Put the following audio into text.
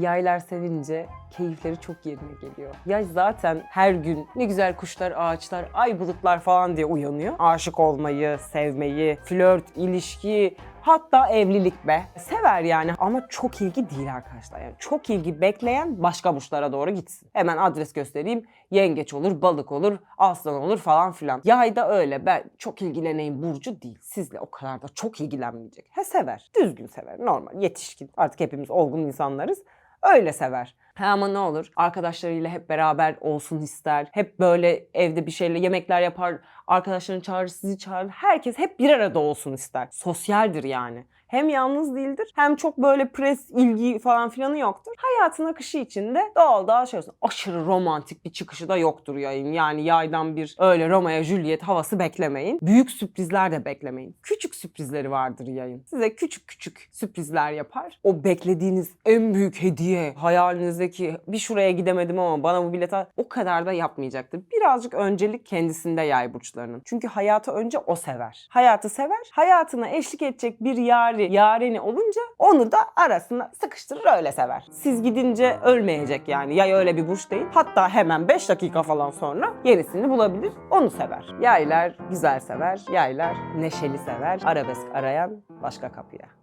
Yaylar sevince keyifleri çok yerine geliyor. Yay zaten her gün ne güzel kuşlar, ağaçlar, ay bulutlar falan diye uyanıyor. Aşık olmayı, sevmeyi, flört, ilişki, hatta evlilik be. Sever yani ama çok ilgi değil arkadaşlar. Yani çok ilgi bekleyen başka burçlara doğru gitsin. Hemen adres göstereyim. Yengeç olur, balık olur, aslan olur falan filan. Yay da öyle. Ben çok ilgileneyim burcu değil. Sizle o kadar da çok ilgilenmeyecek. He sever. Düzgün sever. Normal. Yetişkin. Artık hepimiz olgun insanlarız. Öyle sever. Ha ama ne olur arkadaşlarıyla hep beraber olsun ister. Hep böyle evde bir şeyle yemekler yapar. Arkadaşlarını çağırır, sizi çağırır. Herkes hep bir arada olsun ister. Sosyaldir yani. Hem yalnız değildir hem çok böyle pres, ilgi falan filanı yoktur. Hayatın akışı içinde doğal doğal şey olsun. Aşırı romantik bir çıkışı da yoktur yayın. Yani yaydan bir öyle Romeo Juliet havası beklemeyin. Büyük sürprizler de beklemeyin. Küçük sürprizleri vardır yayın. Size küçük küçük sürprizler yapar. O beklediğiniz en büyük hediye hayalinizdeki bir şuraya gidemedim ama bana bu bilet al- o kadar da yapmayacaktır. Birazcık öncelik kendisinde yay burçlarının. Çünkü hayatı önce o sever. Hayatı sever. Hayatına eşlik edecek bir yari, yareni olunca onu da arasına sıkıştırır öyle sever. Siz gidince ölmeyecek yani. Yay öyle bir burç değil. Hatta hemen 5 dakika falan sonra yenisini bulabilir. Onu sever. Yaylar güzel sever. Yaylar neşeli sever. Arabesk arayan başka kapıya.